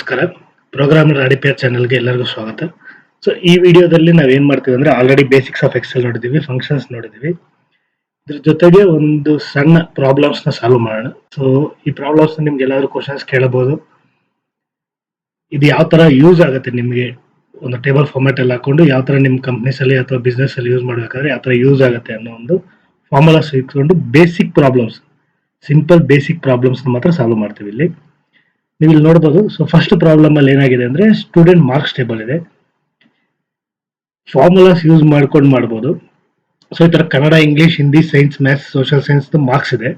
ನಮಸ್ಕಾರ. ಪ್ರೋಗ್ರಾಮರ್ ಅಡಿಪೇರ್ ಚಾನಲ್ಗೆ ಎಲ್ಲರಿಗೂ ಸ್ವಾಗತ. ಸೊ ಈ ವಿಡಿಯೋದಲ್ಲಿ ನಾವು ಏನ್ ಮಾಡ್ತೀವಿ ಅಂದ್ರೆ ಆಲ್ರೆಡಿ ಬೇಸಿಕ್ಸ್ ಆಫ್ ಎಕ್ಸೆಲ್ ನೋಡಿದೀವಿ ಫಂಕ್ಷನ್ಸ್ ನೋಡಿದೀವಿ. ಇದ್ರ ಜೊತೆಗೆ ಒಂದು ಸಣ್ಣ ಪ್ರಾಬ್ಲಮ್ಸ್ನ ಸಾಲ್ವ್ ಮಾಡೋಣ. ಸೊ ಈ ಪ್ರಾಬ್ಲಮ್ಸ್ ನಿಮ್ಗೆ ಎಲ್ಲಾದರೂ ಕ್ವಶನ್ಸ್ ಕೇಳಬಹುದು. ಇದು ಯಾವ ತರ ಯೂಸ್ ಆಗುತ್ತೆ ನಿಮಗೆ? ಒಂದು ಟೇಬಲ್ ಫಾರ್ಮ್ಯಾಟ್ ಅಲ್ಲಿ ಹಾಕೊಂಡು ಯಾವ ತರ ನಿಮ್ಮ ಕಂಪ್ನೀಸ್ ಅಲ್ಲಿ ಅಥವಾ ಬಿಸ್ನೆಸ್ ಅಲ್ಲಿ ಯೂಸ್ ಮಾಡಬೇಕಾದ್ರೆ ಯಾವ ತರ ಯೂಸ್ ಆಗುತ್ತೆ ಅನ್ನೋ ಒಂದು ಫಾರ್ಮುಲಾಸ್ ಇಟ್ಕೊಂಡು basic problems simple basic problems ಮಾತ್ರ ಸಾಲ್ವ್ ಮಾಡ್ತೀವಿ ಇಲ್ಲಿ. ನೀವು ಇಲ್ಲಿ ನೋಡ್ಬೋದು. ಸೊ ಫಸ್ಟ್ ಪ್ರಾಬ್ಲಮ್ ಅಲ್ಲಿ ಏನಾಗಿದೆ ಅಂದ್ರೆ ಸ್ಟೂಡೆಂಟ್ ಮಾರ್ಕ್ಸ್ ಟೇಬಲ್ ಇದೆ. ಫಾರ್ಮುಲಾಸ್ ಯೂಸ್ ಮಾಡ್ಕೊಂಡು ಮಾಡ್ಬೋದು. ಸೊ ಈ ತರ Kannada English Hindi science maths social science marks ಇದೆ.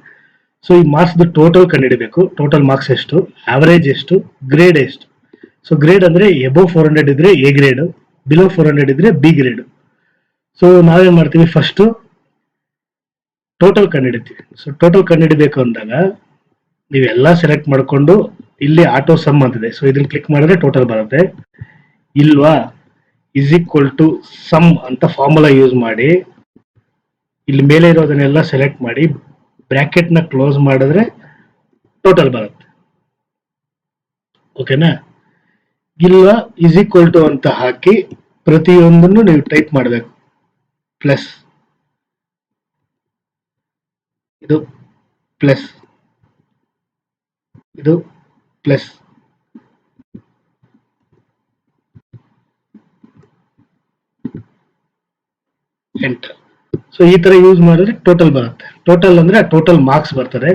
ಸೊ ಈ ಮಾರ್ಕ್ಸ್ ಟೋಟಲ್ ಕಂಡುಹಿಡಬೇಕು. ಟೋಟಲ್ ಮಾರ್ಕ್ಸ್ ಎಷ್ಟು? ಆವರೇಜ್ ಎಷ್ಟು? ಗ್ರೇಡ್ ಎಷ್ಟು? ಸೊ ಗ್ರೇಡ್ ಅಂದ್ರೆ ಎಬೋ ಫೋರ್ ಹಂಡ್ರೆಡ್ ಇದ್ರೆ A grade below four hundred ಇದ್ರೆ ಬಿ ಗ್ರೇಡ್ ಸೊ ನಾವೇನ್ ಮಾಡ್ತೀವಿ? ಫಸ್ಟ್ ಟೋಟಲ್ ಕಂಡುಹಿಡಿತೀವಿ. ಸೊ ಟೋಟಲ್ ಕಂಡುಹಿಡಿಬೇಕು ಅಂದಾಗ ನೀವೆಲ್ಲ ಸೆಲೆಕ್ಟ್ ಮಾಡ್ಕೊಂಡು ಇಲ್ಲಿ ಆಟೋ ಸಮ್ ಅಂತಿದೆ. ಸೊ ಇದನ್ನ ಕ್ಲಿಕ್ ಮಾಡಿದ್ರೆ ಟೋಟಲ್ ಬರುತ್ತೆ. ಇಲ್ವಾ? ಇಸ್ ಈಕ್ವಲ್ ಟು ಸಮ್ ಅಂತ ಫಾರ್ಮುಲಾ ಯೂಸ್ ಮಾಡಿ, ಇಲ್ಲಿ ಮೇಲೆ ಇರೋದನ್ನೆಲ್ಲ ಸೆಲೆಕ್ಟ್ ಮಾಡಿ ಬ್ರಾಕೆಟ್ನ ಕ್ಲೋಸ್ ಮಾಡಿದ್ರೆ ಟೋಟಲ್ ಬರುತ್ತೆ. ಓಕೆನಾ ಇಲ್ವಾ? ಇಸ್ ಈಕ್ವಲ್ ಟು ಅಂತ ಹಾಕಿ ಪ್ರತಿಯೊಂದನ್ನು ನೀವು ಟೈಪ್ ಮಾಡಬೇಕು. ಪ್ಲಸ್ ಇದು ಪ್ಲಸ್ ಇದು ಪ್ಲಸ್ ಎಂಟರ್ ಸೊ ಈ ತರ ಯೂಸ್ ಮಾಡಿದ್ರೆ ಟೋಟಲ್ ಬರುತ್ತೆ. ಟೋಟಲ್ ಅಂದ್ರೆ ಟೋಟಲ್ ಮಾರ್ಕ್ಸ್ ಬರ್ತದೆ.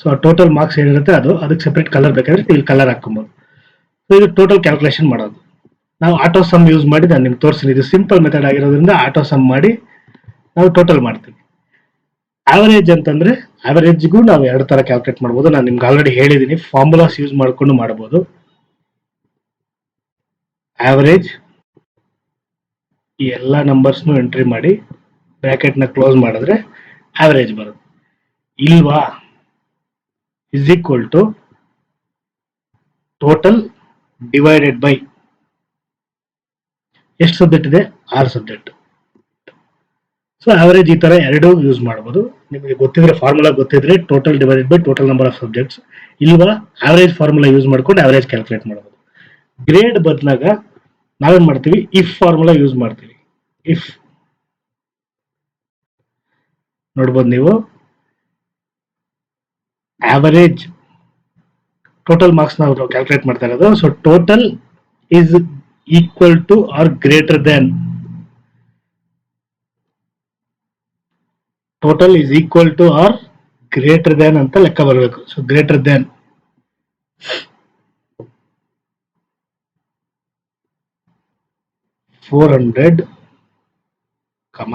ಸೊ ಆ ಟೋಟಲ್ ಮಾರ್ಕ್ಸ್ ಏನಿರುತ್ತೆ ಅದು, ಅದಕ್ಕೆ ಸೆಪರೇಟ್ ಕಲರ್ ಬೇಕಾದ್ರೆ ಇಲ್ಲಿ ಕಲರ್ ಹಾಕೊಬಹುದು ಸೊ ಇದು ಟೋಟಲ್ ಕ್ಯಾಲ್ಕುಲೇಷನ್ ಮಾಡೋದು. ನಾವು ಆಟೋ ಸಮ್ ಯೂಸ್ ಮಾಡಿ, ನಾನು ನಿಮ್ಗೆ ತೋರಿಸ್ತೀನಿ. ಇದು ಸಿಂಪಲ್ ಮೆಥಡ್ ಆಗಿರೋದ್ರಿಂದ ಆಟೋ ಸಮ್ ಮಾಡಿ ನಾವು ಟೋಟಲ್ ಮಾಡ್ತೀವಿ. ಆವರೇಜ್ ಅಂತಂದ್ರೆ ಆವರೇಜ್ಗೂ ನಾವು ಎರಡು ತರ ಕ್ಯಾಲ್ಕುಲೇಟ್ ಮಾಡ್ಬೋದು. ನಾನು ನಿಮ್ಗೆ ಆಲ್ರೆಡಿ ಹೇಳಿದ್ದೀನಿ ಫಾರ್ಮುಲಾಸ್ ಯೂಸ್ ಮಾಡ್ಕೊಂಡು ಮಾಡಬಹುದು ಆವರೇಜ್ ಈ ಎಲ್ಲ ನಂಬರ್ಸ್ನು ಎಂಟ್ರಿ ಮಾಡಿ ಬ್ರಾಕೆಟ್ನ ಕ್ಲೋಸ್ ಮಾಡಿದ್ರೆ ಆವರೇಜ್ ಬರುತ್ತೆ. ಇಲ್ವಾ? Is equal to total divided by ಎಷ್ಟು ಸಬ್ಜೆಕ್ಟ್ ಇದೆ? ಆರು ಸಬ್ಜೆಕ್ಟ್. ಸೊ ಆವರೇಜ್ ಈ ತರ ಎರಡು ಯೂಸ್ ಮಾಡಬಹುದು ನಿಮಗೆ ಗೊತ್ತಿದ್ರೆ ಫಾರ್ಮುಲಾ ಗೊತ್ತಿದ್ರೆ total divided by total number of subjects ಇಲ್ವಾ ಆವರೇಜ್ ಫಾರ್ಮುಲಾ ಯೂಸ್ ಮಾಡ್ಕೊಂಡು ಆವರೇಜ್ ಕ್ಯಾಲ್ಕುಲೇಟ್ ಮಾಡಬಹುದು ಗ್ರೇಡ್ ಬದಲಾಗ ನಾವೇನ್ ಮಾಡ್ತೀವಿ? ಇಫ್ ಫಾರ್ಮುಲಾ ಯೂಸ್ ಮಾಡ್ತೀವಿ. ಇಫ್ ನೋಡ್ಬೋದು ನೀವು. ಆವರೇಜ್ ಟೋಟಲ್ ಮಾರ್ಕ್ಸ್ ನಾವು ಕ್ಯಾಲ್ಕುಲೇಟ್ ಮಾಡ್ತಾ ಇರೋದು. So total is equal to or greater than total is equal to or greater than ಅಂತ ಲೆಕ್ಕ ಬರಬೇಕು. So greater than four hundred comma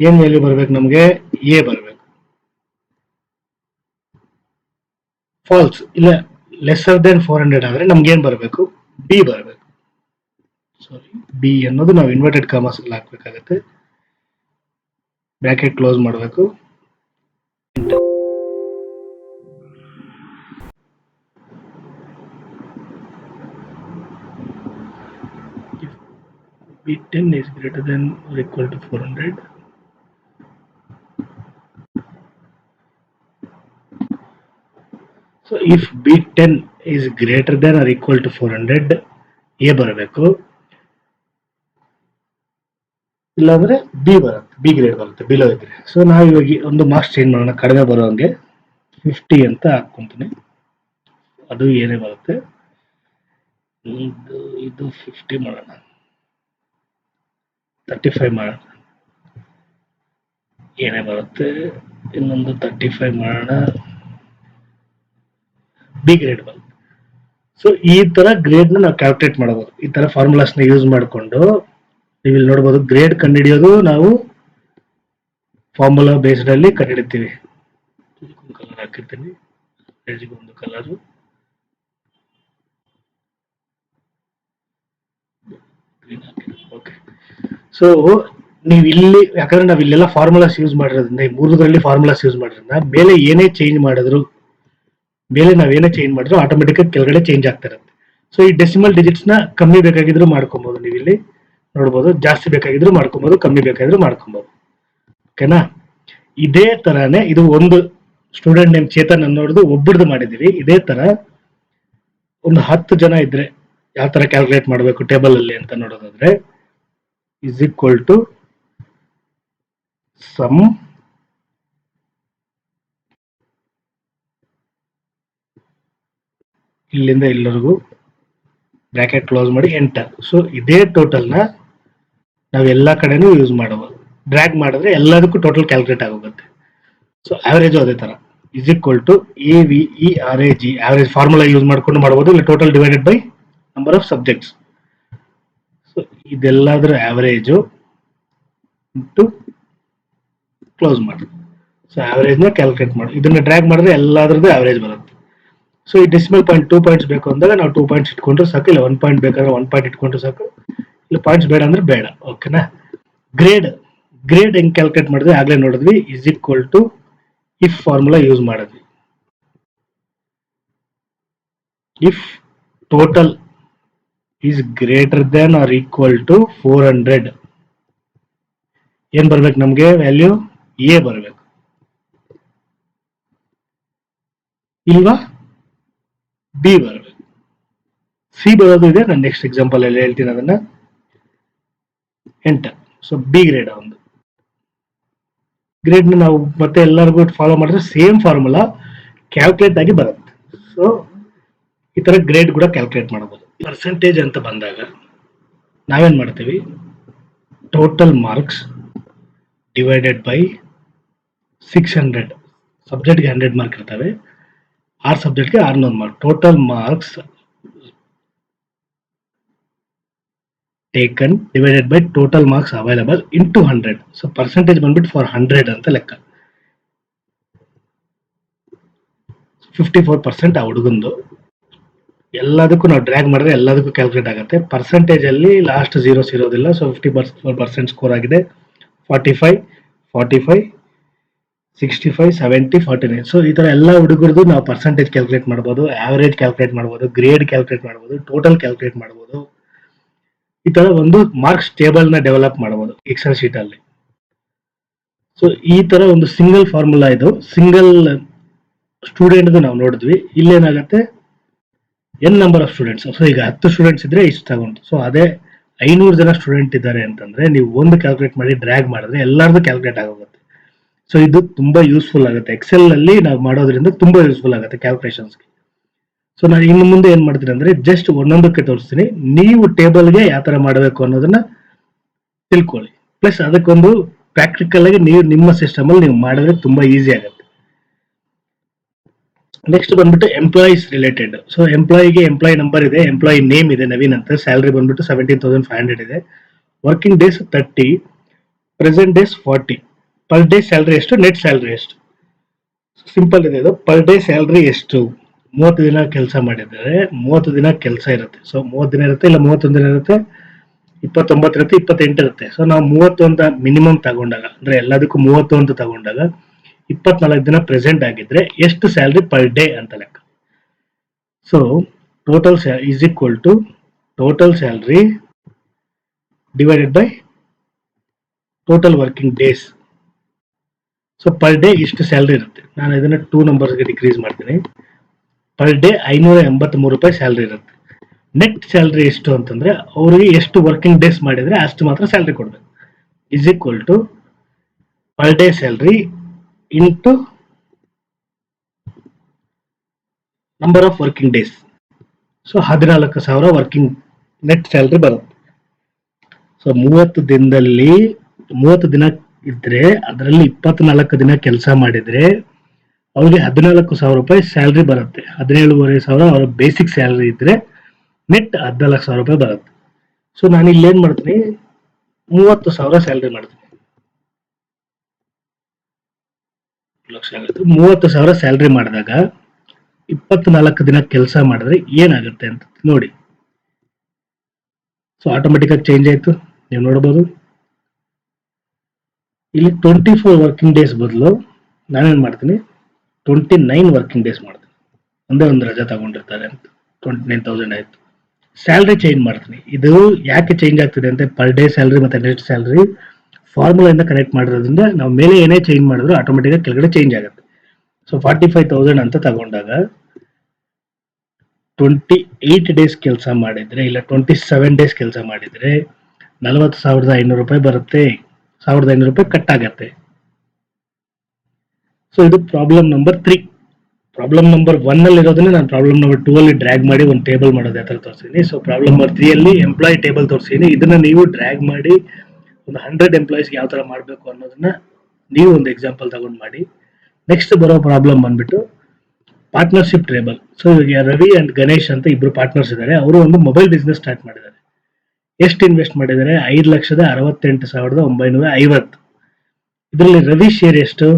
ಏನ್ ವ್ಯಾಲ್ಯೂ ಬರ್ಬೇಕು ನಮಗೆ? ಎ ಬರಬೇಕು. ಫಾಲ್ಸ್ ಇಲ್ಲ ಲೆಸ್ಸರ್ ದೆನ್ ಫೋರ್ ಹಂಡ್ರೆಡ್ ಆದ್ರೆ ನಮ್ಗೆ ಏನ್ ಬರಬೇಕು? ಬಿ ಬರಬೇಕು. ಸಾರಿ ಬಿ ಅನ್ನೋದು ನಾವು ಇನ್ವರ್ಟೆಡ್ ಕಾಮರ್ಸ್ ಅಲ್ಲಿ ಹಾಕ್ಬೇಕಾಗತ್ತೆ. ಬ್ರಾಕೆಟ್ ಕ್ಲೋಸ್ ಮಾಡಬೇಕು B10 is greater than or equal to 400 so if B10 is greater than or equal to 400 A ಬರಬೇಕು ಇಲ್ಲಾಂದ್ರೆ ಬಿ ಬರುತ್ತೆ ಬಿ ಗ್ರೇಡ್ ಬರುತ್ತೆ ಬಿಲೋ ಇದ್ರೆ. ಸೊ ನಾವು ಇವಾಗ ಒಂದು ಮಾರ್ಕ್ಸ್ ಚೇಂಜ್ ಮಾಡೋಣ, ಕಡಿಮೆ ಬರೋ ಹಂಗೆ ಫಿಫ್ಟಿ ಅಂತ ಹಾಕೊಂತೀನಿ ಅದು ಏನೇ ಬರುತ್ತೆ. ಇದು ಇದು ಫಿಫ್ಟಿ ಮಾಡೋಣ. ತರ್ಟಿ ಫೈವ್ ಮಾಡೋಣ. ಏನೇ ಬರುತ್ತೆ, ಇನ್ನೊಂದು ತರ್ಟಿ ಫೈವ್ ಮಾಡೋಣ. ಬಿ ಗ್ರೇಡ್ ಬರುತ್ತೆ. ಸೊ ಈ ತರ ಗ್ರೇಡ್ ನಾವು ಕ್ಯಾಲ್ಕುಲೇಟ್ ಮಾಡಬಹುದು ಈ ತರ ಫಾರ್ಮುಲಾಸ್ನ ಯೂಸ್ ಮಾಡಿಕೊಂಡು ನೀವು ಇಲ್ಲಿ ನೋಡಬಹುದು ಗ್ರೇಡ್ ಕಂಡುಹಿಡಿಯೋದು ನಾವು ಫಾರ್ಮುಲಾ ಬೇಸ್ಡ್ ಅಲ್ಲಿ ಕಂಡುಹಿಡಿತೀವಿ ಕಲರ್ ಹಾಕಿರ್ತೀನಿ. ಒಂದು ಕಲರು ಓಕೆ ಸೊ ನೀವು ಇಲ್ಲಿ, ಯಾಕಂದ್ರೆ ನಾವು ಇಲ್ಲೆಲ್ಲ ಫಾರ್ಮುಲಾಸ್ ಯೂಸ್ ಮಾಡಿರೋದ್ರಿಂದ, ಈ ಮೂರರಲ್ಲಿ ಫಾರ್ಮುಲಾಸ್ ಯೂಸ್ ಮಾಡಿರೋದ್ರಿಂದ, ಮೇಲೆ ಏನೇ ಚೇಂಜ್ ಮಾಡಿದ್ರು, ಮೇಲೆ ನಾವೇನೇ ಚೇಂಜ್ ಮಾಡಿದ್ರು ಆಟೋಮೆಟಿಕ್ ಕೆಳಗಡೆ ಚೇಂಜ್ ಆಗ್ತಾ ಇರುತ್ತೆ. ಸೊ ಈ ಡೆಸಿಮಲ್ ಡಿಜಿಟ್ಸ್ನ ಕಮ್ಮಿ ಬೇಕಾಗಿದ್ರು ಮಾಡ್ಕೊಬಹುದು ನೀವು ಇಲ್ಲಿ ನೋಡ್ಬೋದು. ಜಾಸ್ತಿ ಬೇಕಾಗಿದ್ರು ಮಾಡ್ಕೊಬೋದು, ಕಮ್ಮಿ ಬೇಕಾಗಿದ್ರು ಮಾಡ್ಕೊಬೋದು. ಓಕೆನಾ ಇದೇ ತರಾನೇ ಇದು ಒಂದು ಸ್ಟೂಡೆಂಟ್ ನೇಮ್ ಚೇತನ್ ಅನ್ನೋದು ಒಬ್ಬರದ್ದು ಮಾಡಿದೀವಿ ಇದೇ ತರ ಒಂದು ಹತ್ತು ಜನ ಇದ್ರೆ ಯಾವ ತರ ಕ್ಯಾಲ್ಕುಲೇಟ್ ಮಾಡಬೇಕು ಟೇಬಲ್ ಅಲ್ಲಿ ಅಂತ ನೋಡೋದಾದ್ರೆ ಇಸ್ ಈಕ್ವಲ್ ಟು ಸಮ್ ಇಲ್ಲಿಂದ ಎಲ್ಲರಿಗೂ ಬ್ರಾಕೆಟ್ ಕ್ಲೋಸ್ ಮಾಡಿ ಎಂಟರ್ ಸೊ ಇದೇ ಟೋಟಲ್ನ ನಾವು ಎಲ್ಲ ಕಡೆನೂ ಯೂಸ್ ಮಾಡಬಹುದು ಡ್ರ್ಯಾಗ್ ಮಾಡಿದ್ರೆ ಎಲ್ಲದಕ್ಕೂ ಟೋಟಲ್ ಕ್ಯಾಲ್ಕುಲೇಟ್ ಆಗೋಗುತ್ತೆ. ಸೊ ಆವರೇಜ್ ಅದೇ ತರ. Is equal to A V E R A G average formula use ಮಾಡ್ಕೊಂಡು ಮಾಡಬಹುದು ಇಲ್ಲ total divided by number of subjects so ಇದೆಲ್ಲದರ ಆವರೇಜು ಟು ಕ್ಲೋಸ್ ಮಾಡಿ. ಸೊ ಆವರೇಜ್ನ ಕ್ಯಾಲ್ಕುಲೇಟ್ ಮಾಡಿ. ಇದನ್ನ ಡ್ರ್ಯಾಗ್ ಮಾಡಿದ್ರೆ ಎಲ್ಲದ್ರದ್ದು ಆವರೇಜ್ ಬರುತ್ತೆ. ಸೊ ಈ ಡೆಸಿಮಲ್ ಪಾಯಿಂಟ್ ಟೂ ಪಾಯಿಂಟ್ಸ್ ಬೇಕು ಅಂದಾಗ ನಾವು ಟೂ ಪಾಯಿಂಟ್ಸ್ ಇಟ್ಕೊಂಡ್ರೆ ಸಾಕು, ಇಲ್ಲ ಒನ್ ಪಾಯಿಂಟ್ ಬೇಕಾದ್ರೆ ಒನ್ ಪಾಯಿಂಟ್ ಇಟ್ಕೊಂಡ್ರೆ ಸಾಕು. ಇಲ್ಲ ಪಾಯಿಂಟ್ಸ್ ಬೇಡ ಅಂದ್ರೆ ಬೇಡ ಓಕೆನಾ ಗ್ರೇಡ್ ಗ್ರೇಡ್ ಹೆಂಗ್ ಕ್ಯಾಲ್ಕುಲೇಟ್ ಮಾಡಿದ್ವಿ, ಆಗ್ಲೇ ನೋಡಿದ್ವಿ is equal to if formula use ಮಾಡಿದ್ವಿ. If total is greater than or equal to four hundred ಏನ್ ಬರ್ಬೇಕು ನಮ್ಗೆ ವ್ಯಾಲ್ಯೂ ಎ ಬರ್ಬೇಕು. ಇಲ್ವಾ? ಬಿ ಬರಬೇಕು. ಸಿ ಬರೋದು ಇದೆ, ನಾನು ನೆಕ್ಸ್ಟ್ ಎಕ್ಸಾಂಪಲ್ ಅಲ್ಲಿ ಹೇಳ್ತೀನಿ ಅದನ್ನ. ಎಂಟರ್ ಸೊ ಬಿ ಗ್ರೇಡ್ ಒಂದು. ಗ್ರೇಡ್ ನಾವು ಮತ್ತೆ ಎಲ್ಲರಿಗೂ ಫಾಲೋ ಮಾಡಿದ್ರೆ ಸೇಮ್ ಫಾರ್ಮುಲಾ ಕ್ಯಾಲ್ಕುಲೇಟ್ ಆಗಿ ಬರುತ್ತೆ. ಸೊ ಈ ತರ ಗ್ರೇಡ್ ಕೂಡ ಕ್ಯಾಲ್ಕುಲೇಟ್ ಮಾಡಬಹುದು. ಪರ್ಸೆಂಟೇಜ್ ಅಂತ ಬಂದಾಗ ನಾವೇನ್ ಮಾಡ್ತೀವಿ? Total marks divided by six hundred ಸಬ್ಜೆಕ್ಟ್ಗೆ hundred mark ಇರ್ತವೆ. ಆರ್ ಸಬ್ಜೆಕ್ಟ್ಗೆ ಆರ್ನೂರು mark total marks taken divided by total marks available into hundred so percentage ಬಂದ್ಬಿಟ್ಟು ಫಾರ್ ಹಂಡ್ರೆಡ್ ಅಂತ ಲೆಕ್ಕ. ಫಿಫ್ಟಿ ಫೋರ್ ಪರ್ಸೆಂಟ್ ಆ ಹುಡುಗಂದು. ಎಲ್ಲದಕ್ಕೂ ನಾವು ಡ್ರ್ಯಾಗ್ ಮಾಡಿದ್ರೆ ಎಲ್ಲದಕ್ಕೂ ಕ್ಯಾಲ್ಕುಲೇಟ್ ಆಗುತ್ತೆ. ಪರ್ಸೆಂಟೇಜ್ ಅಲ್ಲಿ ಲಾಸ್ಟ್ ಜೀರೋಸ್ ಇರೋದಿಲ್ಲ ಸೊ ಫಿಫ್ಟಿ ಪರ್ಸೆಂಟ್ ಸ್ಕೋರ್ ಆಗಿದೆ. Forty five forty five sixty five seventy forty nine so ಈ ಥರ ಎಲ್ಲ ಹುಡುಗರದು ನಾವು ಪರ್ಸೆಂಟೇಜ್ ಕ್ಯಾಲ್ಕುಲೇಟ್ ಮಾಡ್ಬೋದು. ಆವರೇಜ್ ಕ್ಯಾಲ್ಕುಲೇಟ್ ಮಾಡ್ಬೋದು. ಗ್ರೇಡ್ ಕ್ಯಾಲ್ಕುಲೇಟ್ ಮಾಡ್ಬೋದು. ಟೋಟಲ್ ಕ್ಯಾಲ್ಕುಲೇಟ್ ಮಾಡ್ಬೋದು. ಈ ತರ ಒಂದು ಮಾರ್ಕ್ಸ್ ಟೇಬಲ್ನ ಡೆವಲಪ್ ಮಾಡಬಹುದು ಎಕ್ಸೆಲ್ ಶೀಟ್ ಅಲ್ಲಿ. ಸೊ ಈ ತರ ಒಂದು ಸಿಂಗಲ್ ಫಾರ್ಮುಲಾ ಇದು. ಸಿಂಗಲ್ ಸ್ಟೂಡೆಂಟ್ ನಾವು ನೋಡಿದ್ವಿ. ಇಲ್ಲೇನಾಗತ್ತೆ N number of students so ಈಗ ಹತ್ತು ಸ್ಟೂಡೆಂಟ್ಸ್ ಇದ್ರೆ ಇಷ್ಟು ತಗೊಂಡು ಸೊ ಅದೇ ಐನೂರು ಜನ ಸ್ಟೂಡೆಂಟ್ ಇದ್ದಾರೆ ಅಂತಂದ್ರೆ ನೀವು ಒಂದು ಕ್ಯಾಲ್ಕುಲೇಟ್ ಮಾಡಿ ಡ್ರ್ಯಾಗ್ ಮಾಡಿದ್ರೆ ಎಲ್ಲರದು ಕ್ಯಾಲ್ಕುಲೇಟ್ ಆಗೋಗುತ್ತೆ. ಸೊ ಇದು ತುಂಬಾ ಯೂಸ್ಫುಲ್ ಆಗುತ್ತೆ. ಎಕ್ಸೆಲ್ ಅಲ್ಲಿ ನಾವು ಮಾಡೋದ್ರಿಂದ ತುಂಬಾ ಯೂಸ್ಫುಲ್ ಆಗುತ್ತೆ ಕ್ಯಾಲ್ಕುಲೇಷನ್ಸ್ಗೆ ಸೊ ನಾನು ಇನ್ನು ಮುಂದೆ ಏನ್ ಮಾಡ್ತೀನಿ ಅಂದ್ರೆ ಜಸ್ಟ್ ಒಂದೊಂದಕ್ಕೆ ತೋರಿಸ್ತೀನಿ. ನೀವು ಟೇಬಲ್ಗೆ ಯಾವ ತರ ಮಾಡಬೇಕು ಅನ್ನೋದನ್ನ ತಿಳ್ಕೊಳ್ಳಿ. ಪ್ಲಸ್ ಅದಕ್ಕೊಂದು ಪ್ರಾಕ್ಟಿಕಲ್ ಆಗಿ ನೀವು ನಿಮ್ಮ ಸಿಸ್ಟಮ್ ಅಲ್ಲಿ ನೀವು ಮಾಡಿದ್ರೆ ತುಂಬಾ ಈಸಿ ಆಗುತ್ತೆ. ನೆಕ್ಸ್ಟ್ ಬಂದ್ಬಿಟ್ಟು ಎಂಪ್ಲಾಯೀಸ್ ರಿಲೇಟೆಡ್ ಸೊ ಎಂಪ್ಲಾಯಿಗೆ ಎಂಪ್ಲಾಯ್ ನಂಬರ್ ಇದೆ ಎಂಪ್ಲಾಯಿ ನೇಮ್ ಇದೆ, ನವೀನ್ ಅಂತ. ಸ್ಯಾಲರಿ ಬಂದ್ಬಿಟ್ಟು ಸೆವೆಂಟೀನ್ ತೌಸಂಡ್ ಫೈವ್ ಹಂಡ್ರೆಡ್ ಇದೆ. Working days thirty present days forty per day salary ಎಷ್ಟು ನೆಟ್ ಸ್ಯಾಲ್ರಿ ಎಷ್ಟು? ಸಿಂಪಲ್ ಇದೆ ಇದು. ಪರ್ ಡೇ ಸ್ಯಾಲ್ರಿ ಎಷ್ಟು? ಮೂವತ್ತು ದಿನ ಕೆಲಸ ಮಾಡಿದರೆ ಮೂವತ್ತು ದಿನ ಕೆಲಸ ಇರುತ್ತೆ. ಸೊ ಮೂವತ್ತು ದಿನ ಇರುತ್ತೆ ಇಲ್ಲ ಮೂವತ್ತೊಂದು ದಿನ ಇರುತ್ತೆ? ಇಪ್ಪತ್ತೊಂಬತ್ತು ಇರುತ್ತೆ, ಇಪ್ಪತ್ತೆಂಟು ಇರುತ್ತೆ. ಸೊ ನಾವು ಮೂವತ್ತೊಂದು ಮಿನಿಮಮ್ ತಗೊಂಡಾಗ, ಅಂದ್ರೆ ಎಲ್ಲದಕ್ಕೂ ಮೂವತ್ತು ಅಂತ ತಗೊಂಡಾಗ, ಇಪ್ಪತ್ನಾಲ್ಕು ದಿನ ಪ್ರೆಸೆಂಟ್ ಆಗಿದ್ರೆ ಎಷ್ಟು ಸ್ಯಾಲ್ರಿ ಪರ್ ಡೇ ಅಂತ ಲೆಕ್ಕ. So total is equal to total salary divided by total working days so per day ಇಷ್ಟು ಸ್ಯಾಲ್ರಿ ಇರುತ್ತೆ. ನಾನು ಇದನ್ನ ಟೂ ನಂಬರ್ಸ್ಗೆ ಡಿಕ್ರೀಸ್ ಮಾಡ್ತೀನಿ. ಪರ್ ಡೇ ಐನೂರ ಎಂಬತ್ಮೂರು ರೂಪಾಯಿ ಸ್ಯಾಲ್ರಿ ಇರುತ್ತೆ. ನೆಟ್ ಸ್ಯಾಲ್ರಿ ಎಷ್ಟು ಅಂತಂದ್ರೆ ಅವರಿಗೆ ಎಷ್ಟು ವರ್ಕಿಂಗ್ ಡೇಸ್ ಮಾಡಿದ್ರೆ ಅಷ್ಟು ಮಾತ್ರ ಸ್ಯಾಲ್ರಿ ಕೊಡ್ಬೇಕು. Is equal to per day salary into number of working days so ಹದಿನಾಲ್ಕು ಸಾವಿರ ವರ್ಕಿಂಗ್ ನೆಟ್ ಸ್ಯಾಲ್ರಿ ಬರುತ್ತೆ. ಸೊ ಮೂವತ್ತು ದಿನದಲ್ಲಿ, ಮೂವತ್ತು ದಿನ ಇದ್ರೆ, ಅದರಲ್ಲಿ ಇಪ್ಪತ್ನಾಲ್ಕು ದಿನ ಕೆಲಸ ಮಾಡಿದ್ರೆ ಅವ್ರಿಗೆ ಹದಿನಾಲ್ಕು ಸಾವಿರ ರೂಪಾಯಿ ಸ್ಯಾಲ್ರಿ ಬರುತ್ತೆ. ಹದಿನೇಳುವರೆ ಸಾವಿರ ಅವರ ಬೇಸಿಕ್ ಸ್ಯಾಲ್ರಿ ಇದ್ರೆ ನೆಟ್ ಹದಿನಾಲ್ಕು ಸಾವಿರ ರೂಪಾಯಿ ಬರುತ್ತೆ. ಸೊ ನಾನು ಇಲ್ಲಿ ಏನ್ ಮಾಡ್ತೀನಿ? ಮೂವತ್ತು ಸಾವಿರ ಸ್ಯಾಲ್ರಿ ಮಾಡ್ತೀನಿ. ಲಕ್ಷ ಆಗುತ್ತೆ. ಮೂವತ್ತು ಸಾವಿರ ಸ್ಯಾಲ್ರಿ ಮಾಡಿದಾಗ ಇಪ್ಪತ್ನಾಲ್ಕು ದಿನ ಕೆಲಸ ಮಾಡಿದ್ರೆ ಏನಾಗುತ್ತೆ ಅಂತ ನೋಡಿ. ಸೊ ಆಟೋಮೆಟಿಕ್ ಆಗಿ ಚೇಂಜ್ ಆಯ್ತು. ನೀವು ನೋಡಬಹುದು ಇಲ್ಲಿ ಟ್ವೆಂಟಿ ಫೋರ್ ವರ್ಕಿಂಗ್ ಡೇಸ್ ಬದಲು ನಾನೇನ್ ಮಾಡ್ತೀನಿ? ಟ್ವೆಂಟಿ ನೈನ್ ವರ್ಕಿಂಗ್ ಡೇಸ್ ಮಾಡ್ತೀನಿ. ಒಂದೇ ಒಂದು ರಜಾ ತಗೊಂಡಿರ್ತಾರೆ ಅಂತ. ಟ್ವೆಂಟಿ ನೈನ್ ತೌಸಂಡ್ ಆಯ್ತು. ಸ್ಯಾಲ್ರಿ ಚೇಂಜ್ ಮಾಡ್ತೀನಿ. ಇದು ಯಾಕೆ ಚೇಂಜ್ ಆಗ್ತಿದೆ ಅಂತ ಪರ್ ಡೇ ಸ್ಯಾಲ್ರಿ ಮತ್ತೆ ನೆಟ್ ಸ್ಯಾಲ್ರಿ ಫಾರ್ಮುಲಾ ಇಂದ ಕನೆಕ್ಟ್ ಮಾಡಿರೋದ್ರಿಂದ ನಾವು ಮೇಲೆ ಏನೇ ಚೇಂಜ್ ಮಾಡಿದ್ರು ಆಟೋಮೆಟಿಕ್ ಆಗಿ ಕೆಳಗಡೆ ಚೇಂಜ್ ಆಗುತ್ತೆ. ಸೊ ಫಾರ್ಟಿ ಫೈವ್ ತೌಸಂಡ್ ಅಂತ ತಗೊಂಡಾಗ ಟ್ವೆಂಟಿ ಏಯ್ಟ್ ಡೇಸ್ ಕೆಲಸ ಮಾಡಿದರೆ ಇಲ್ಲ ಟ್ವೆಂಟಿ ಸೆವೆನ್ ಡೇಸ್ ಕೆಲಸ ಮಾಡಿದರೆ ನಲವತ್ತು ಸಾವಿರದ ಐನೂರು ರೂಪಾಯಿ ಬರುತ್ತೆ. ಸಾವಿರದ ಐನೂರು ರೂಪಾಯಿ ಕಟ್ ಆಗತ್ತೆ. ಸೊ ಇದು problem number three problem number one ಅಲ್ಲಿ ಇರೋದನ್ನ ನಾನು ಪ್ರಾಬ್ಲಮ್ ನಂಬರ್ ಟೂ ಅಲ್ಲಿ ಡ್ರ್ಯಾಗ್ ಮಾಡಿ ಒಂದು ಟೇಬಲ್ ಮಾಡೋದು ಯಾವ ಥರ ತೋರಿಸಿದ್ದೀನಿ. ಸೊ ಪ್ರಾಬ್ಲಮ್ ನಂಬರ್ ತ್ರೀ ಅಲ್ಲಿ ಎಂಪ್ಲಾಯ್ ಟೇಬಲ್ ತೋರಿಸಿದ್ದೀನಿ. ಇದನ್ನ ನೀವು ಡ್ರ್ಯಾಗ್ ಮಾಡಿ ಒಂದು ಹಂಡ್ರೆಡ್ ಎಂಪ್ಲಾಯೀಸ್ಗೆ ಯಾವ ಥರ ಮಾಡಬೇಕು ಅನ್ನೋದನ್ನ ನೀವು ಒಂದು ಎಕ್ಸಾಂಪಲ್ ತಗೊಂಡು ಮಾಡಿ. ನೆಕ್ಸ್ಟ್ ಬರೋ ಪ್ರಾಬ್ಲಮ್ ಬಂದ್ಬಿಟ್ಟು ಪಾರ್ಟ್ನರ್ಶಿಪ್ ಟೇಬಲ್ ಸೊ ಇವಾಗ ರವಿ ಅಂಡ್ ಗಣೇಶ್ ಅಂತ ಇಬ್ಬರು ಪಾರ್ಟ್ನರ್ಸ್ ಇದ್ದಾರೆ ಅವರು ಒಂದು ಮೊಬೈಲ್ ಬಿಸ್ನೆಸ್ ಸ್ಟಾರ್ಟ್ ಮಾಡಿದ್ದಾರೆ. ಎಷ್ಟು ಇನ್ವೆಸ್ಟ್ ಮಾಡಿದ್ದಾರೆ? ಐದು ಲಕ್ಷದ ಅರವತ್ತೆಂಟು ಸಾವಿರದ ಒಂಬೈನೂರ ಐವತ್ತು. ಇದರಲ್ಲಿ ರವಿ ಶೇರ್ ಎಷ್ಟು?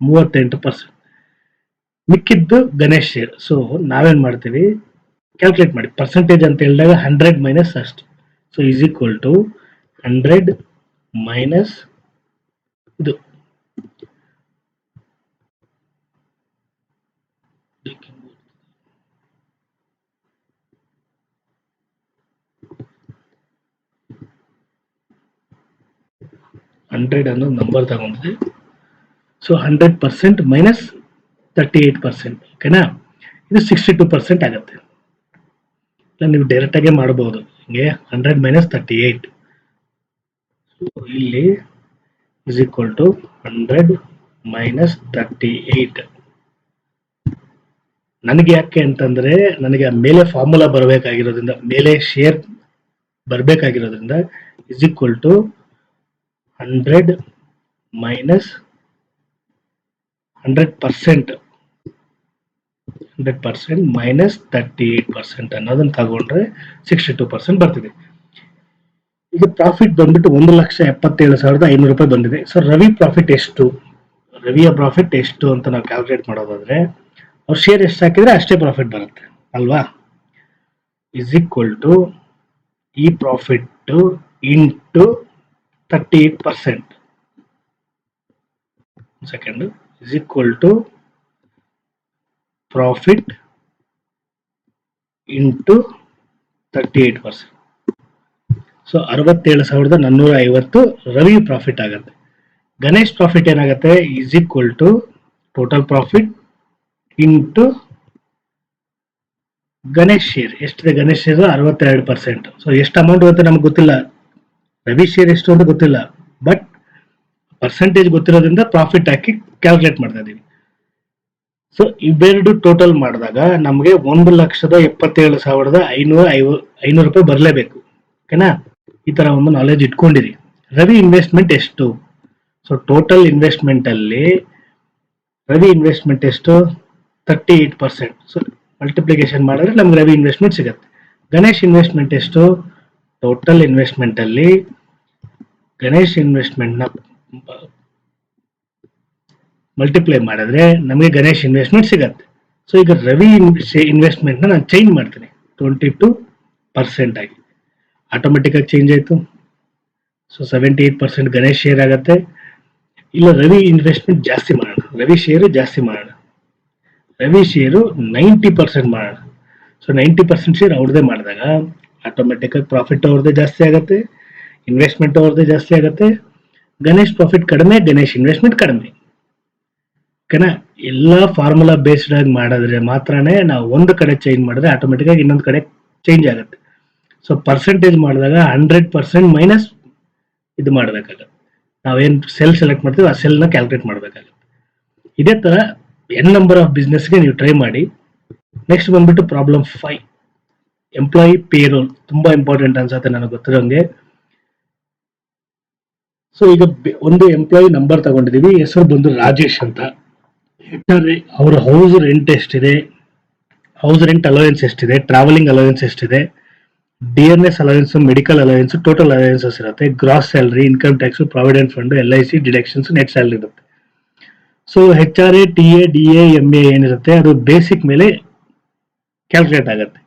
ಮೂವತ್ತೆಂಟು ಪರ್ಸೆಂಟ್ ಮಿಕ್ಕಿದ್ದು ಗಣೇಶ್ ಶೇರ್ ಸೊ ನಾವೇನ್ ಮಾಡ್ತೀವಿ? ಕ್ಯಾಲ್ಕುಲೇಟ್ ಮಾಡಿ. ಪರ್ಸೆಂಟೇಜ್ ಅಂತ ಹೇಳಿದಾಗ ಹಂಡ್ರೆಡ್ ಮೈನಸ್ ಅಷ್ಟು. So is equal to hundred minus ಇದು. ಹಂಡ್ರೆಡ್ ಅನ್ನೋ ನಂಬರ್ ತಗೊಂಡ್ರೆ so hundred percent minus thirty eight percent ಓಕೆನಾ ಇದು ಸಿಕ್ಸ್ಟಿ ಟು ಪರ್ಸೆಂಟ್ ಆಗುತ್ತೆ ನೀವು ಡೈರೆಕ್ಟಾಗೆ ಮಾಡ್ಬೋದು. ಹಿಂಗೆ ಹಂಡ್ರೆಡ್ ಮೈನಸ್ ತರ್ಟಿ ಏಟ್ ಇಲ್ಲಿ is equal to hundred minus thirty eight ನನಗೆ ಯಾಕೆ ಅಂತಂದ್ರೆ, ನನಗೆ ಮೇಲೆ ಫಾರ್ಮುಲಾ ಬರಬೇಕಾಗಿರೋದ್ರಿಂದ, ಮೇಲೆ share ಬರಬೇಕಾಗಿರೋದ್ರಿಂದ is equal to hundred minus hundred percent. Hundred percent minus thirty eight percent ಅನ್ನೋದನ್ನ ತಗೊಂಡ್ರೆ ಸಿಕ್ಸ್ಟಿ ಟೂ ಪರ್ಸೆಂಟ್ ಬರ್ತಿದೆ. ಈಗ ಪ್ರಾಫಿಟ್ ಬಂದ್ಬಿಟ್ಟು ಒಂದು ಲಕ್ಷ ಎಪ್ಪತ್ತೇಳು ಸಾವಿರದ ಐನೂರು ರೂಪಾಯಿ ಬಂದಿದೆ. ಸೊ ರವಿ ಪ್ರಾಫಿಟ್ ಎಷ್ಟು? ರವಿಯ ಪ್ರಾಫಿಟ್ ಎಷ್ಟು ಅಂತ ನಾವು ಕ್ಯಾಲ್ಕುಲೇಟ್ ಮಾಡೋದಾದ್ರೆ, ಅವ್ರ ಶೇರ್ ಎಷ್ಟು ಹಾಕಿದ್ರೆ ಅಷ್ಟೇ ಪ್ರಾಫಿಟ್ ಬರುತ್ತೆ, ಅಲ್ವಾ? ಇಸ್ ಈಕ್ವಲ್ ಟು ಈ profit into thirty eight percent second is equal to profit into thirty eight percent so ಅರವತ್ತೇಳು ಸಾವಿರದ ನಾನ್ನೂರ ಐವತ್ತು ರವಿ ಪ್ರಾಫಿಟ್ ಆಗುತ್ತೆ. ಗಣೇಶ್ ಪ್ರಾಫಿಟ್ ಏನಾಗುತ್ತೆ? Is equal to total profit into Ganesh share ಎಷ್ಟಿದೆ ಗಣೇಶ್ ಶೇರ್ ಅರವತ್ತೆರಡು ಪರ್ಸೆಂಟ್ ಸೊ ಎಷ್ಟು ಅಮೌಂಟ್ ಅಂತ ನಮ್ಗೆ ಗೊತ್ತಿಲ್ಲ. ರವಿ ಶೇರ್ ಎಷ್ಟು ಅಂತ ಗೊತ್ತಿಲ್ಲ. ಪರ್ಸೆಂಟೇಜ್ ಗೊತ್ತಿರೋದ್ರಿಂದ ಪ್ರಾಫಿಟ್ ಹಾಕಿ ಕ್ಯಾಲ್ಕುಲೇಟ್ ಮಾಡ್ತಾ ಇದ್ದೀವಿ ಸೊ ಇವೆರಡು ಟೋಟಲ್ ಮಾಡಿದಾಗ ನಮಗೆ ಒಂದು ಲಕ್ಷದ ಎಪ್ಪತ್ತೇಳು ಸಾವಿರದ ಐನೂರ ಐವ, ಐನೂರು ರೂಪಾಯಿ ಬರಲೇಬೇಕು. ಓಕೆನಾ? ಈ ತರ ಒಂದು ನಾಲೆಜ್ ಇಟ್ಕೊಂಡಿರಿ. ರವಿ ಇನ್ವೆಸ್ಟ್ಮೆಂಟ್ ಎಷ್ಟು? ಸೊ ಟೋಟಲ್ ಇನ್ವೆಸ್ಟ್ಮೆಂಟ್ ಅಲ್ಲಿ ರವಿ ಇನ್ವೆಸ್ಟ್ಮೆಂಟ್ ಎಷ್ಟು? Thirty eight percent so multiplication ಮಾಡಿದ್ರೆ ನಮ್ಗೆ ರವಿ ಇನ್ವೆಸ್ಟ್ಮೆಂಟ್ ಸಿಗುತ್ತೆ. ಗಣೇಶ್ ಇನ್ವೆಸ್ಟ್ಮೆಂಟ್ ಎಷ್ಟು? ಟೋಟಲ್ ಇನ್ವೆಸ್ಟ್ಮೆಂಟ್ ಅಲ್ಲಿ ಗಣೇಶ್ ಇನ್ವೆಸ್ಟ್ಮೆಂಟ್ನ ಮಲ್ಟಿಪ್ಲೈ ಮಾಡಿದ್ರೆ ನಮಗೆ ಗಣೇಶ್ ಇನ್ವೆಸ್ಟ್ಮೆಂಟ್ ಸಿಗತ್ತೆ. ಸೊ ಈಗ ರವಿ ಇನ್ವೆಸ್ಟ್ಮೆಂಟ್ನ ನಾನು ಚೇಂಜ್ ಮಾಡ್ತೀನಿ. ಟ್ವೆಂಟಿ ಟು ಪರ್ಸೆಂಟ್ ಆಗಿ. ಆಟೋಮೆಟಿಕ್ ಆಗಿ ಚೇಂಜ್ ಆಯಿತು. So seventy eight percent Ganesh share ಆಗತ್ತೆ. ಇಲ್ಲ, ರವಿ ಇನ್ವೆಸ್ಟ್ಮೆಂಟ್ ಜಾಸ್ತಿ ಮಾಡೋಣ. ರವಿ ಶೇರು ಜಾಸ್ತಿ ಮಾಡೋಣ. ರವಿ ಶೇರು ನೈಂಟಿ ಪರ್ಸೆಂಟ್ ಮಾಡೋಣ. ಸೊ ನೈಂಟಿ ಪರ್ಸೆಂಟ್ ಶೇರ್ ಅವ್ರದ್ದೇ ಮಾಡಿದಾಗ ಆಟೋಮೆಟಿಕ್ ಆಗಿ ಪ್ರಾಫಿಟ್ ಅವ್ರದ್ದೇ ಜಾಸ್ತಿ ಆಗುತ್ತೆ. ಇನ್ವೆಸ್ಟ್ಮೆಂಟ್ ಅವ್ರದ್ದೇ ಜಾಸ್ತಿ ಆಗುತ್ತೆ. ಗಣೇಶ್ ಪ್ರಾಫಿಟ್ ಕಡಿಮೆ, ಗಣೇಶ್ ಇನ್ವೆಸ್ಟ್ಮೆಂಟ್ ಕಡಿಮೆ. ಓಕೆನಾ? ಎಲ್ಲ ಫಾರ್ಮುಲಾ ಬೇಸ್ಡ್ ಆಗಿ ಮಾಡಿದ್ರೆ ಮಾತ್ರನೇ ನಾವು ಒಂದು ಕಡೆ ಚೇಂಜ್ ಮಾಡಿದ್ರೆ ಆಟೋಮೆಟಿಕ್ ಆಗಿ ಇನ್ನೊಂದು ಕಡೆ ಚೇಂಜ್ ಆಗುತ್ತೆ. ಸೊ ಪರ್ಸೆಂಟೇಜ್ ಮಾಡಿದಾಗ ಹಂಡ್ರೆಡ್ ಪರ್ಸೆಂಟ್ ಮೈನಸ್ ಇದು ಮಾಡಬೇಕಾಗುತ್ತೆ. ನಾವೇನು ಸೆಲ್ ಸೆಲೆಕ್ಟ್ ಮಾಡ್ತೀವಿ ಆ ಸೆಲ್ನ ಕ್ಯಾಲ್ಕುಲೇಟ್ ಮಾಡಬೇಕಾಗುತ್ತೆ. ಇದೇ ಥರ ಎನ್ ನಂಬರ್ ಆಫ್ ಬಿಸ್ನೆಸ್ಗೆ ನೀವು ಟ್ರೈ ಮಾಡಿ. ನೆಕ್ಸ್ಟ್ ಬಂದ್ಬಿಟ್ಟು ಪ್ರಾಬ್ಲಮ್ ಫೈವ್ ಎಂಪ್ಲಾಯಿ ಪೇರೋಲ್ ತುಂಬ ಇಂಪಾರ್ಟೆಂಟ್ ಅನ್ಸುತ್ತೆ ನನಗೆ ಗೊತ್ತಿರೋಂಗೆ. ಸೊ ಈಗ ಒಂದು ಎಂಪ್ಲಾಯಿ ನಂಬರ್ ತಗೊಂಡಿದೀವಿ ಹೆಸರು ಬಂದು ರಾಜೇಶ್ ಅಂತ. ಅವರ ಹೌಸ್ ರೆಂಟ್ ಎಷ್ಟಿದೆ? ಹೌಸ್ ರೆಂಟ್ ಅಲೋಯನ್ಸ್ ಎಷ್ಟಿದೆ? ಟ್ರಾವೆಲಿಂಗ್ ಅಲೋಯನ್ಸ್ ಎಷ್ಟಿದೆ? D N S allowance medical allowance total allowances ಇರುತ್ತೆ. Gross salary income tax provident fund L I C deductions net salary ಇರುತ್ತೆ. So H R A T A D A M A ಏನಿರುತ್ತೆ, ಅದು basic ಮೇಲೆ calculate ಆಗುತ್ತೆ.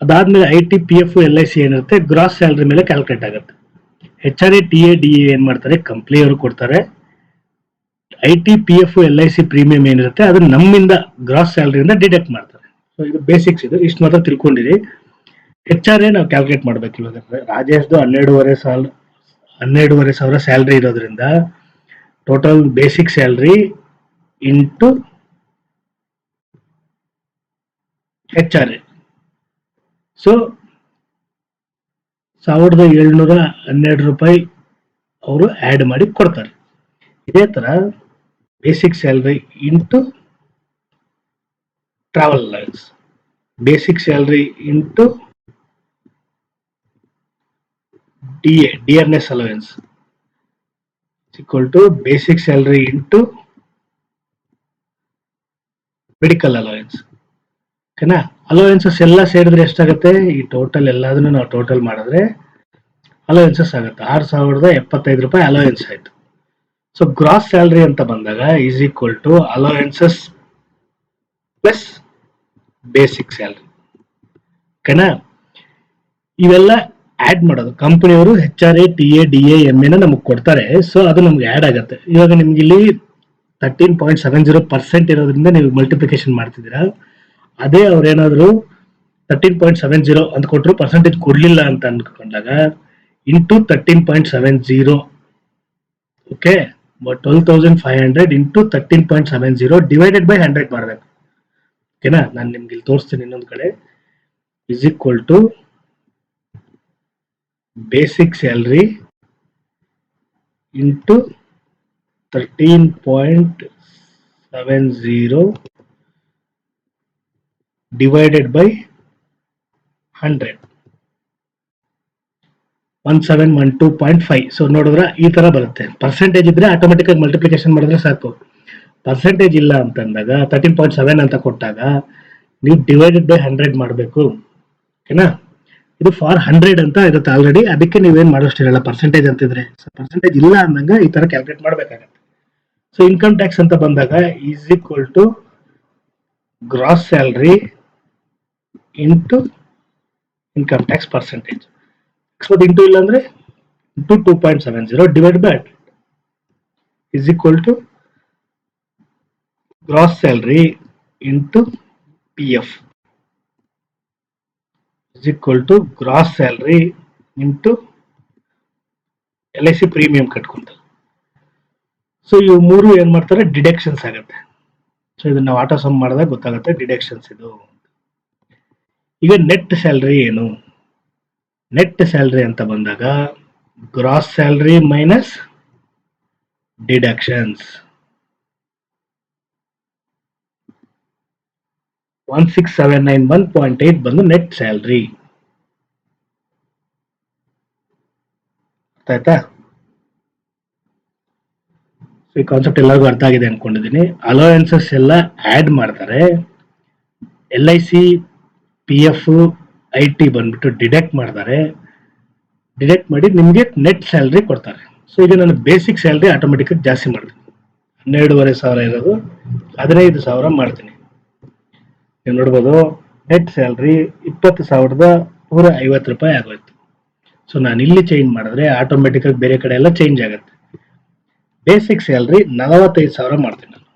ಅದಾದ್ಮೇಲೆ I T P F L I C ಏನಿರುತ್ತೆ gross salary ಮೇಲೆ calculate ಆಗುತ್ತೆ. H R A T A D A ಏನ್ ಮಾಡ್ತಾರೆ? ಕಂಪ್ನಿ ಅವರು ಕೊಡ್ತಾರೆ. I T P F L I C premium ಏನಿರುತ್ತೆ ಅದು ನಮ್ಮಿಂದ ಗ್ರಾಸ್ ಸ್ಯಾಲರಿಯಿಂದ ಡಿಡಕ್ಟ್ ಮಾಡ್ತಾರೆ. ಸೊ ಇದು ಬೇಸಿಕ್ಸ್ ಇದು. ಇಷ್ಟು ಮಾತ್ರ ತಿಳ್ಕೊಂಡಿರಿ. ಎಚ್ ಆರ್ ಎ ನಾವು ಕ್ಯಾಲ್ಕುಲೇಟ್ ಮಾಡ್ಬೇಕು ಇವಾಗ. ರಾಜೇಶ್ದು ಹನ್ನೆರಡೂವರೆ ಸಾಲ, ಹನ್ನೆರಡೂವರೆ ಸಾವಿರ ಸ್ಯಾಲ್ರಿ ಇರೋದ್ರಿಂದ total basic salary into H R A so ಸಾವಿರದ ಏಳ್ನೂರ ಹನ್ನೆರಡು ರೂಪಾಯಿ ಅವರು ಆ್ಯಡ್ ಮಾಡಿ ಕೊಡ್ತಾರೆ. ಇದೇ ಥರ basic salary into travel allowance basic salary into D A D R S allowance equal to basic salary into medical allowance ಓಕೆನಾ? ಅಲೋಯೆನ್ಸಸ್ ಎಲ್ಲ ಸೇರಿದ್ರೆ ಎಷ್ಟಾಗುತ್ತೆ? ಈ ಟೋಟಲ್ ಎಲ್ಲದನ್ನು ನಾವು ಟೋಟಲ್ ಮಾಡಿದ್ರೆ ಅಲೋಯೆನ್ಸಸ್ ಆಗುತ್ತೆ. ಆರು ಸಾವಿರದ ಎಪ್ಪತ್ತೈದು ರೂಪಾಯಿ ಅಲೋಯೆನ್ಸ್ ಆಯ್ತು. ಸೊ ಗ್ರಾಸ್ ಸ್ಯಾಲ್ರಿ ಅಂತ ಬಂದಾಗ is equal to allowances plus basic salary ಓಕೆನಾ? ಇವೆಲ್ಲ ಆ್ಯಡ್ ಮಾಡೋದು. ಕಂಪನಿಯವರು H R A T A D A M A ನಮಗೆ ಕೊಡ್ತಾರೆ. ಸೊ ಅದು ನಮ್ಗೆ ಆ್ಯಡ್ ಆಗುತ್ತೆ. ಇವಾಗ ನಿಮ್ಗೆ ಇಲ್ಲಿ thirteen point seven zero percent ಇರೋದ್ರಿಂದ ನೀವು ಮಲ್ಟಿಪ್ಲಿಕೇಶನ್ ಮಾಡ್ತಿದ್ದೀರಾ. ಅದೇ ಅವ್ರೇನಾದ್ರು ತರ್ಟೀನ್ ಪಾಯಿಂಟ್ ಸೆವೆನ್ ಜೀರೋ ಅಂತ ಕೊಟ್ಟರು ಪರ್ಸೆಂಟೇಜ್ ಕೊಡಲಿಲ್ಲ ಅಂತ ಅಂದ್ಕೊಂಡಾಗ into thirteen point seven zero okay twelve thousand five hundred into thirteen point seven zero divided by hundred ಮಾಡಬೇಕು. ಓಕೆನಾ ನಾನು ನಿಮ್ಗೆ ಇಲ್ಲಿ ತೋರಿಸ್ತೀನಿ ಇನ್ನೊಂದು ಕಡೆ. Is equal to thirteen point seven 13.70 divided by 100 one seven one two point five so ನೋಡಿದ್ರೆ ಈ ತರ ಬರುತ್ತೆ. ಪರ್ಸೆಂಟೇಜ್ ಇದ್ರೆ ಆಟೋಮೆಟಿಕ್ ಆಗಿ ಮಲ್ಟಿಪ್ಲಿಕೇಶನ್ ಮಾಡಿದ್ರೆ ಸಾಕು. ಪರ್ಸೆಂಟೇಜ್ ಇಲ್ಲ ಅಂತ ಅಂದಾಗ ತರ್ಟೀನ್ ಪಾಯಿಂಟ್ ಸೆವೆನ್ ಅಂತ ಕೊಟ್ಟಾಗ ನೀವು ಡಿವೈಡೆಡ್ ಬೈ ಹಂಡ್ರೆಡ್ ಮಾಡಬೇಕು. ಓಕೆನಾ? ಇದು ಫಾರ್ ಹಂಡ್ರೆಡ್ ಅಂತ ಇರುತ್ತೆ ಆಲ್ರೆಡಿ ಅದಕ್ಕೆ ನೀವೇನು ಮಾಡೋಷ್ಟಿರಲ್ಲ ಪರ್ಸೆಂಟೇಜ್ ಅಂತಿದ್ರೆ ಸೊ ಪರ್ಸೆಂಟೇಜ್ ಇಲ್ಲ ಅಂದಂಗ ಈ ತರ ಕ್ಯಾಲ್ಕುಲೇಟ್ ಮಾಡಬೇಕಾಗತ್ತೆ. ಸೊ ಇನ್ಕಮ್ ಟ್ಯಾಕ್ಸ್ ಅಂತ ಬಂದಾಗ is equal to gross salary into income tax percentage ಅಕಸ್ಮಾತ್ ಇಂಟು ಇಲ್ಲ ಅಂದ್ರೆ into two point seven zero divide by is equal to gross salary into P F is equal to gross salary into L I C premium ಕಟ್ಕೊಂತಾರೆ so ಇವು ಮೂರು ಏನು ಮಾಡ್ತಾರೆ? Deductions ಆಗುತ್ತೆ. So ಇದನ್ನ ನಾವು ಆಟೋ ಸಮ್ ಮಾಡಿದಾಗ ಗೊತ್ತಾಗುತ್ತೆ ಡಿಡಕ್ಷನ್ಸ್ ಇದು. ಈಗ ನೆಟ್ ಸ್ಯಾಲ್ರಿ ಏನು? ನೆಟ್ ಸ್ಯಾಲ್ರಿ ಅಂತ ಬಂದಾಗ gross salary minus deductions one six seven nine one point eight ಬಂದು ನೆಟ್ ಸ್ಯಾಲ್ರಿ ಆಯ್ತಾ? ಈ ಕಾನ್ಸೆಪ್ಟ್ ಎಲ್ಲರಿಗೂ ಅರ್ಥ ಆಗಿದೆ ಅನ್ಕೊಂಡಿದ್ದೀನಿ. ಅಲೋಯನ್ಸಸ್ ಎಲ್ಲ ಆಡ್ ಮಾಡ್ತಾರೆ. L I C P F I T ಬಂದ್ಬಿಟ್ಟು ಡಿಡೆಕ್ಟ್ ಮಾಡ್ತಾರೆ. ಡಿಡೆಕ್ಟ್ ಮಾಡಿ ನಿಮಗೆ ನೆಟ್ ಸ್ಯಾಲ್ರಿ ಕೊಡ್ತಾರೆ. ಸೊ ಈಗ ನಾನು ಬೇಸಿಕ್ ಸ್ಯಾಲ್ರಿ ಆಟೋಮೆಟಿಕ್ ಜಾಸ್ತಿ ಮಾಡ್ತೀನಿ. ಹನ್ನೆರಡೂವರೆ ಸಾವಿರ ಇರೋದು, ಹದಿನೈದು ಸಾವಿರ ಮಾಡ್ತೀನಿ. ನೀವು ನೋಡ್ಬೋದು ನೆಟ್ ಸ್ಯಾಲ್ರಿ ಇಪ್ಪತ್ತು ಸಾವಿರದ ನೂರ ಐವತ್ತು ರೂಪಾಯಿ ಆಗೋಯ್ತು. ಸೊ ನಾನು ಇಲ್ಲಿ ಚೇಂಜ್ ಮಾಡಿದ್ರೆ ಆಟೋಮೆಟಿಕಾಗಿ ಬೇರೆ ಕಡೆ ಎಲ್ಲ ಚೇಂಜ್ ಆಗುತ್ತೆ. ಬೇಸಿಕ್ ಸ್ಯಾಲ್ರಿ ನಲವತ್ತೈದು ಸಾವಿರ ಮಾಡ್ತೀನಿ ನಾನು.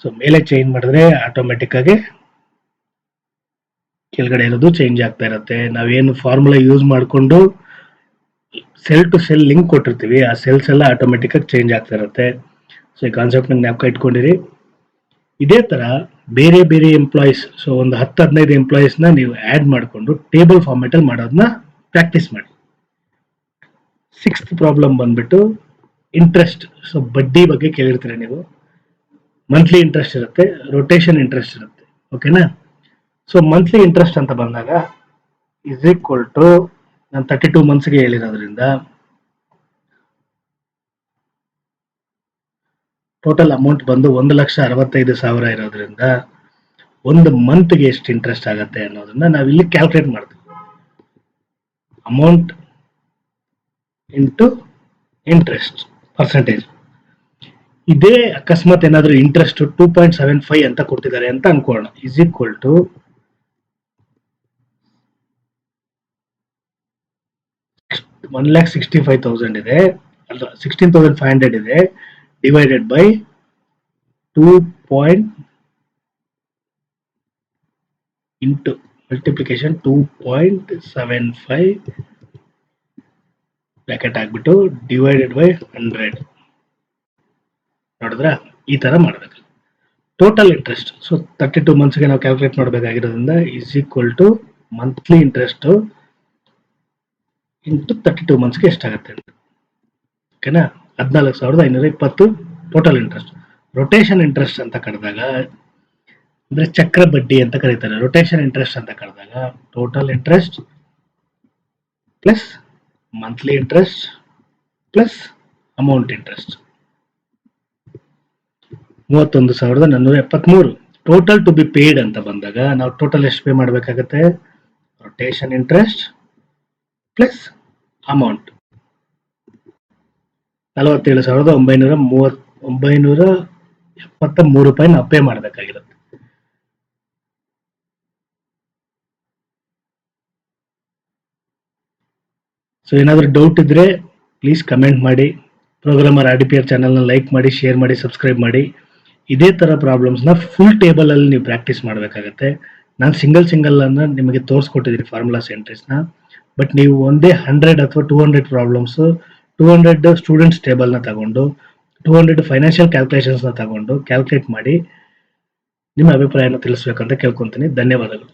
ಸೊ ಮೇಲೆ ಚೇಂಜ್ ಮಾಡಿದ್ರೆ ಆಟೋಮೆಟಿಕ್ ಆಗಿ ಕೆಳಗಡೆ ಇರೋದು ಚೇಂಜ್ ಆಗ್ತಾ ಇರುತ್ತೆ. ನಾವೇನು ಫಾರ್ಮುಲಾ ಯೂಸ್ ಮಾಡಿಕೊಂಡು ಸೆಲ್ ಟು ಸೆಲ್ ಲಿಂಕ್ ಕೊಟ್ಟಿರ್ತೀವಿ. ಆ ಸೆಲ್ಸ್ ಎಲ್ಲ ಆಟೋಮೆಟಿಕ್ ಚೇಂಜ್ ಆಗ್ತಾ ಇರುತ್ತೆ. ಸೊ ಈ ಕಾನ್ಸೆಪ್ಟ್ ಜ್ಞಾಪಕ ಇಟ್ಕೊಂಡಿರಿ. ಇದೇ ತರ ಬೇರೆ ಬೇರೆ ಎಂಪ್ಲಾಯೀಸ್ ಸೊ ಒಂದು ಹತ್ತು ಹದಿನೈದು ಎಂಪ್ಲಾಯೀಸ್ನ ನೀವು ಆಡ್ ಮಾಡಿಕೊಂಡು ಟೇಬಲ್ ಫಾರ್ಮೆಟ್ ಅಲ್ಲಿ ಮಾಡೋದನ್ನ ಪ್ರಾಕ್ಟೀಸ್ ಮಾಡಿ. ಸಿಕ್ಸ್ತ್ ಪ್ರಾಬ್ಲಮ್ ಬಂದ್ಬಿಟ್ಟು ಇಂಟ್ರೆಸ್ಟ್ ಸೊ ಬಡ್ಡಿ ಬಗ್ಗೆ ಕೇಳಿರ್ತೀರ ನೀವು? ಮಂತ್ಲಿ ಇಂಟ್ರೆಸ್ಟ್ ಇರುತ್ತೆ ರೊಟೇಷನ್ ಇಂಟ್ರೆಸ್ಟ್ ಇರುತ್ತೆ. ಓಕೆನಾ ಸೊ ಮಂತ್ಲಿ ಇಂಟ್ರೆಸ್ಟ್ ಅಂತ ಬಂದಾಗ ಇಸ್ ಈಕ್ವಲ್ ಟು ನಾನು ತರ್ಟಿ ಟೂ ಮಂತ್ಸ್ಗೆ ಹೇಳಿರೋದ್ರಿಂದ ಟೋಟಲ್ ಅಮೌಂಟ್ ಬಂದು ಒಂದು ಲಕ್ಷ ಅರವತ್ತೈದು ಸಾವಿರ ಇರೋದ್ರಿಂದ ಒಂದು ಮಂತ್ಗೆ ಎಷ್ಟು ಇಂಟ್ರೆಸ್ಟ್ ಆಗುತ್ತೆ ಅನ್ನೋದನ್ನ ನಾವು ಇಲ್ಲಿ ಕ್ಯಾಲ್ಕುಲೇಟ್ ಮಾಡ್ತೀವಿ. ಅಮೌಂಟ್ ಇಂಟು ಇಂಟ್ರೆಸ್ಟ್ ಪರ್ಸೆಂಟೇಜ್ ಇದೇ ಅಕಸ್ಮಾತ್ ಏನಾದರೂ interest two point seven five ಅಂತ ಕೊಡ್ತಿದ್ದಾರೆ ಅಂತ ಅನ್ಕೋಣ is equal to one lakh sixty five thousand ಇದೆ. ಅಲ್ಲ ಸಿಕ್ಸ್ಟೀನ್ ತೌಸಂಡ್ ಫೈವ್ ಹಂಡ್ರೆಡ್ ಇದೆ. Divided by two point into multiplication two point seven five bracket ಹಾಕ್ಬಿಟ್ಟು ಡಿವೈಡೆಡ್ ಬೈ ಹಂಡ್ರೆಡ್ ನೋಡಿದ್ರ? ಈ ತರ ಮಾಡಬೇಕು. Total interest so thirty two ಮಂತ್ಸ್ಗೆ ನಾವು calculate ಮಾಡಬೇಕಾಗಿರೋದ್ರಿಂದ is equal to monthly interest into thirty two ಮಂತ್ಸ್ಗೆ ಎಷ್ಟಾಗುತ್ತೆ ಅಂತ. ಓಕೆನಾ? ಹದಿನಾಲ್ಕು ಸಾವಿರದ ಐನೂರ ಇಪ್ಪತ್ತು ಟೋಟಲ್ ಇಂಟ್ರೆಸ್ಟ್ ರೊಟೇಷನ್ ಇಂಟ್ರೆಸ್ಟ್ ಅಂತ ಕರೆದಾಗ ಅಂದರೆ ಚಕ್ರ ಬಡ್ಡಿ ಅಂತ ಕರೀತಾರೆ. ರೊಟೇಷನ್ ಇಂಟ್ರೆಸ್ಟ್ ಅಂತ ಕರೆದಾಗ total interest plus monthly interest plus amount interest ಮೂವತ್ತೊಂದು ಸಾವಿರದ ನಾನ್ನೂರ ಎಪ್ಪತ್ಮೂರು. ಟೋಟಲ್ ಟು ಬಿ ಪೇಯ್ಡ್ ಅಂತ ಬಂದಾಗ, ನಾವು ಟೋಟಲ್ ಎಷ್ಟು ಪೇ ಮಾಡಬೇಕಾಗತ್ತೆ? ರೊಟೇಷನ್ ಇಂಟ್ರೆಸ್ಟ್ ಪ್ಲಸ್ ಅಮೌಂಟ್ ನಲವತ್ತೇಳು ಸಾವಿರದ ಒಂಬೈನೂರ ಮೂವತ್ ಒಂಬೈನೂರ ಎಪ್ಪತ್ತ ಮೂರು ರೂಪಾಯಿ ನಾವು ಪೇ ಮಾಡಬೇಕಾಗಿರುತ್ತೆ. ಸೊ ಏನಾದರೂ ಡೌಟ್ ಇದ್ರೆ ಪ್ಲೀಸ್ ಕಮೆಂಟ್ ಮಾಡಿ. Programmer R D P R ಚಾನಲ್ನ ಲೈಕ್ ಮಾಡಿ ಶೇರ್ ಮಾಡಿ ಸಬ್ಸ್ಕ್ರೈಬ್ ಮಾಡಿ. ಇದೇ ಥರ ಪ್ರಾಬ್ಲಮ್ಸ್ನ ಫುಲ್ ಟೇಬಲಲ್ಲಿ ನೀವು ಪ್ರಾಕ್ಟೀಸ್ ಮಾಡಬೇಕಾಗತ್ತೆ. ನಾನು ಸಿಂಗಲ್ ಸಿಂಗಲ್ ಅನ್ನ ನಿಮಗೆ ತೋರಿಸ್ಕೊಟ್ಟಿದ್ದೀನಿ ಫಾರ್ಮುಲಾಸ್ ಎಂಟ್ರೀಸ್ನ ಬಟ್ ನೀವು ಒಂದೇ ಹಂಡ್ರೆಡ್ ಅಥವಾ two hundred problems two hundred students ಟೇಬಲ್ನ ತಗೊಂಡು ಟೂ ಹಂಡ್ರೆಡ್ ಫೈನಾನ್ಷಿಯಲ್ ಕ್ಯಾಲ್ಕುಲೇಷನ್ಸ್ನ ತಗೊಂಡು ಕ್ಯಾಲ್ಕುಲೇಟ್ ಮಾಡಿ ನಿಮ್ಮ ಅಭಿಪ್ರಾಯನ ತಿಳಿಸ್ಬೇಕಂತ ಕೇಳ್ಕೊತೀನಿ ಧನ್ಯವಾದಗಳು.